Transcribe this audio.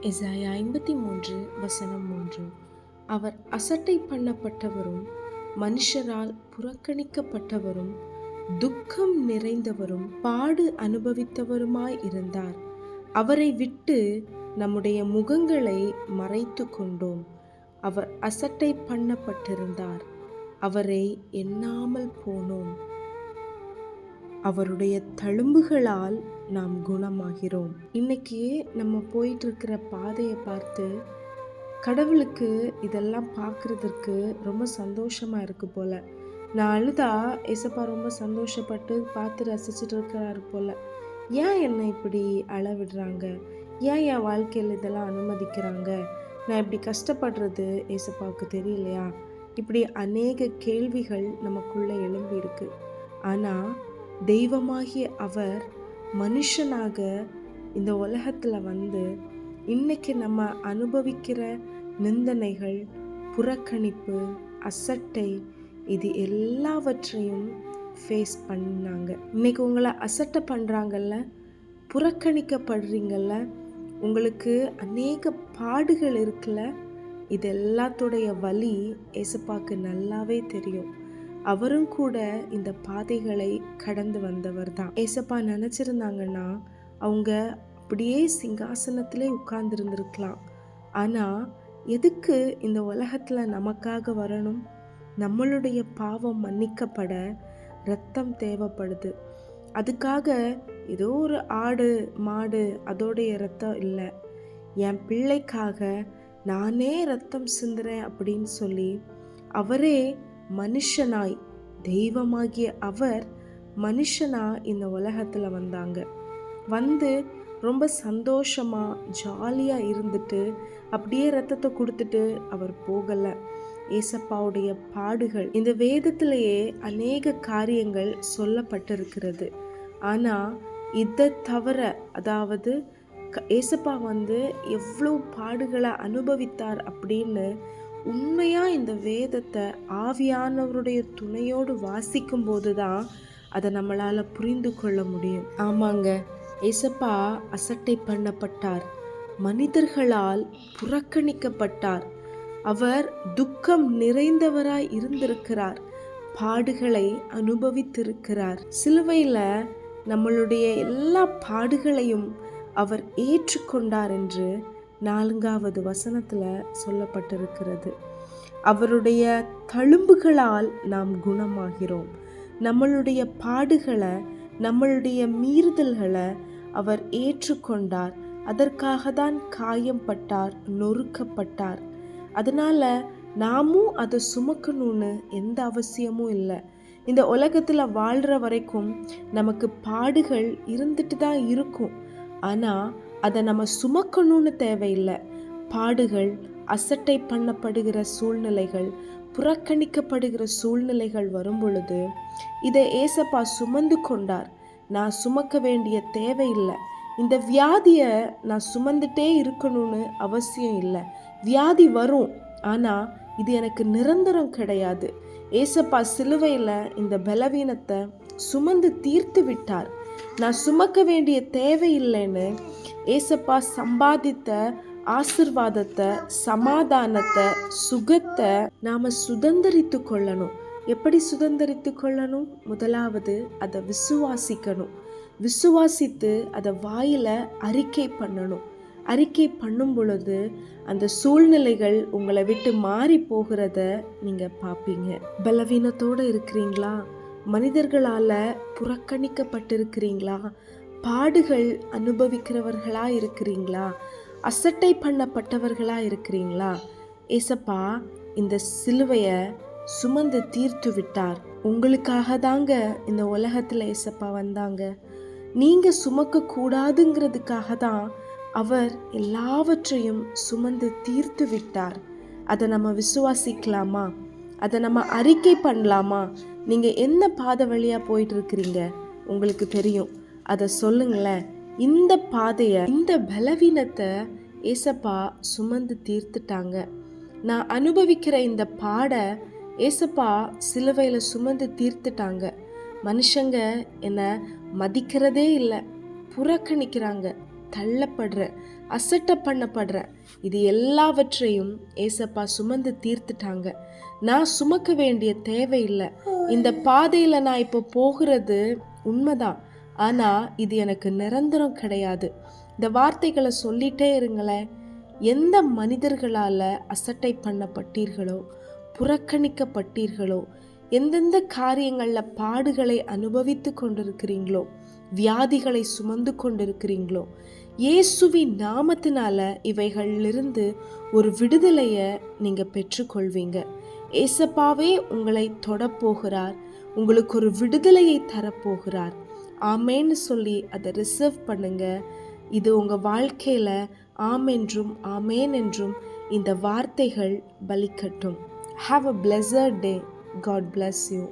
எசாயா ஐம்பத்தி மூன்று வசனம் மூன்று. அவர் அசட்டை பண்ணப்பட்டவரும் மனுஷரால் புறக்கணிக்கப்பட்டவரும் துக்கம் நிறைந்தவரும் பாடு அனுபவித்தவருமாய் இருந்தார். அவரை விட்டு நம்முடைய முகங்களை மறைத்து கொண்டோம். அவர் அசட்டை பண்ணப்பட்டிருந்தார். அவரை எண்ணாமல் போனோம். அவருடைய தழும்புகளால் நாம் குணமாகிறோம். இன்னைக்கு நம்ம போயிட்டு இருக்கிற பாதையை பார்த்து கடவுளுக்கு இதெல்லாம் பார்க்குறதுக்கு ரொம்ப சந்தோஷமாக இருக்குது போல். நான் அழுதா ஏசப்பா ரொம்ப சந்தோஷப்பட்டு பார்த்து ரசிச்சுட்டு இருக்கிறாரு போல். ஏன் என்னை இப்படி அழ விடுறாங்க ஏன் என் வாழ்க்கையில் இதெல்லாம் அனுமதிக்கிறாங்க? நான் இப்படி கஷ்டப்படுறது ஏசப்பாவுக்கு தெரியலையா? இப்படி அநேக கேள்விகள் நமக்குள்ளே எழும்பி இருக்கு ஆனால் தெய்வமாகிய அவர் மனுஷனாக இந்த உலகத்தில் வந்து இன்னைக்கு நம்ம அனுபவிக்கிற நிந்தனைகள் புறக்கணிப்பு அசட்டை இது எல்லாவற்றையும் ஃபேஸ் பண்ணாங்க. இன்னைக்கு உங்களை அசட்டை பண்ணுறாங்கல்ல புறக்கணிக்கப்படுறீங்கள்ல உங்களுக்கு அநேக பாடுகள் இருக்குல்ல இது எல்லாத்துடைய வலி ஏசப்பாக்கு நல்லாவே தெரியும். அவரும் கூட இந்த பாதைகளை கடந்து வந்தவர் தான் ஏசப்பா நினச்சிருந்தாங்கன்னா அவங்க அப்படியே சிங்காசனத்திலே உட்கார்ந்துருந்துருக்கலாம். ஆனால் எதுக்கு இந்த உலகத்தில் நமக்காக வரணும்? நம்மளுடைய பாவம் மன்னிக்கப்பட ரத்தம் தேவைப்படுது. அதுக்காக ஏதோ ஒரு ஆடு மாடு அதோடைய ரத்தம் இல்லை. என் பிள்ளைக்காக நானே ரத்தம் சிந்துறேன் அப்படின்னு சொல்லி அவரே மனுஷனாய் தெய்வமாகிய அவர் மனுஷனா இந்த உலகத்தில் வந்தாங்க. வந்து ரொம்ப சந்தோஷமா ஜாலியாக இருந்துட்டு அப்படியே ரத்தத்தை கொடுத்துட்டு அவர் போகலை. ஏசப்பாவுடைய பாடுகள் இந்த வேதத்திலேயே அநேக காரியங்கள் சொல்லப்பட்டிருக்கிறது. ஆனால் இதை தவிர அதாவது க- ஏசப்பா வந்து எவ்வளோ பாடுகளை அனுபவித்தார் அப்படின்னு உண்மையாக இந்த வேதத்தை ஆவியானவருடைய துணையோடு வாசிக்கும் போது தான் அதை நம்மளால் புரிந்து கொள்ள முடியும். ஆமாங்க. ஏசப்பா அசட்டை பண்ணப்பட்டார். மனிதர்களால் புறக்கணிக்கப்பட்டார். அவர் துக்கம் நிறைந்தவராய் இருந்திருக்கிறார். பாடுகளை அனுபவித்திருக்கிறார். சிலுவையில் நம்மளுடைய எல்லா பாடுகளையும் அவர் ஏற்றுக்கொண்டார் என்று நான்காவது வசனத்தில் சொல்லப்பட்டிருக்கிறது. அவருடைய தழும்புகளால் நாம் குணமாகிறோம். நம்மளுடைய பாடுகளை நம்மளுடைய மீறுதல்களை அவர் ஏற்றுக்கொண்டார். அதற்காக தான் காயம்பட்டார் நொறுக்கப்பட்டார். அதனால் நாமும் அதை சுமக்கணும்னு எந்த அவசியமும் இல்லை. இந்த உலகத்தில் வாழ்கிற வரைக்கும் நமக்கு பாடுகள் இருந்துட்டு தான் இருக்கும். ஆனால் அதை நம்ம சுமக்கணும்னு தேவையில்லை. பாடுகள் அசட்டை பண்ணப்படுகிற சூழ்நிலைகள் புறக்கணிக்கப்படுகிற சூழ்நிலைகள் வரும் பொழுது இதை ஏசப்பா சுமந்து கொண்டார். நான் சுமக்க வேண்டிய தேவையில்லை இந்த வியாதியை நான் சுமந்துட்டே இருக்கணும்னு அவசியம் இல்லை. வியாதி வரும் ஆனால் இது எனக்கு நிரந்தரம் கிடையாது. ஏசப்பா சிலுவையில் இந்த பலவீனத்தை சுமந்து தீர்த்து விட்டார். நான் சுமக்க வேண்டிய தேவையில்லைன்னு ஏசப்பா சம்பாதித்த ஆசிர்வாதத்தை சமாதானத்தை சுகத்தை நாம் சுதந்திரித்து கொள்ளணும். எப்படி சுதந்திரித்து கொள்ளணும்? முதலாவது அதை விசுவாசிக்கணும். விசுவாசித்து அதை வாயில் அறிக்கை பண்ணணும். அறிக்கை பண்ணும் பொழுது அந்த சூழ்நிலைகள் உங்களை விட்டு மாறி போகிறத நீங்கள் பார்ப்பீங்க. பலவீனத்தோடு இருக்கிறீங்களா? மனிதர்களால புறக்கணிக்கப்பட்டிருக்கிறீங்களா? பாடுகள் அனுபவிக்கிறவர்களா இருக்கிறீங்களா? அசட்டை பண்ணப்பட்டவர்களா இருக்கிறீங்களா? ஏசப்பா இந்த சிலுவையை சுமந்து தீர்த்து விட்டார். உங்களுக்காக தாங்க இந்த உலகத்துல ஏசப்பா வந்தாங்க. நீங்க சுமக்க கூடாதுங்கிறதுக்காக தான் அவர் எல்லாவற்றையும் சுமந்து தீர்த்து விட்டார். அதை நம்ம விசுவாசிக்கலாமா? அதை நம்ம அறிக்கை பண்ணலாமா? நீங்கள் என்ன பாதை வழியாக போயிட்டு இருக்கிறீங்க உங்களுக்கு தெரியும். அதை சொல்லுங்களேன். இந்த பாதையை இந்த பலவீனத்தை ஏசப்பா சுமந்து தீர்த்துட்டாங்க. நான் அனுபவிக்கிற இந்த பாடை ஏசப்பா சிலுவையில் சுமந்து தீர்த்துட்டாங்க. மனுஷங்க என்னை மதிக்கிறதே இல்லை புறக்கணிக்கிறாங்க. தள்ளப்படுற அசட்டை பண்ணப்படுறேன் இது எல்லாவற்றையும் ஏசப்பா சுமந்து தீர்த்துட்டாங்க. நான் சுமக்க வேண்டிய தேவையில்லை இந்த பாதையில் நான் இப்போ போகிறது உண்மைதான். ஆனால் இது எனக்கு நிரந்தரம் கிடையாது. இந்த வார்த்தைகளை சொல்லிட்டே இருங்களேன். எந்த மனிதர்களால் அசட்டை பண்ணப்பட்டீர்களோ புறக்கணிக்கப்பட்டீர்களோ எந்தெந்த காரியங்களில் பாடுகளை அனுபவித்து கொண்டிருக்கிறீங்களோ வியாதிகளை சுமந்து கொண்டிருக்கிறீங்களோ? இயேசுவின் நாமத்தினால இவைகளிலிருந்து ஒரு விடுதலையை நீங்கள் பெற்றுக்கொள்வீங்க. ஏசப்பாவே உங்களை தொடப்போகிறார். உங்களுக்கு ஒரு விடுதலையை தரப்போகிறார். ஆமேன்னு சொல்லி அதை ரிசர்வ் பண்ணுங்க. இது உங்கள் வாழ்க்கையில் ஆம் என்றும் ஆமேன் என்றும் இந்த வார்த்தைகள் பலிக்கட்டும். Have a pleasure day God bless you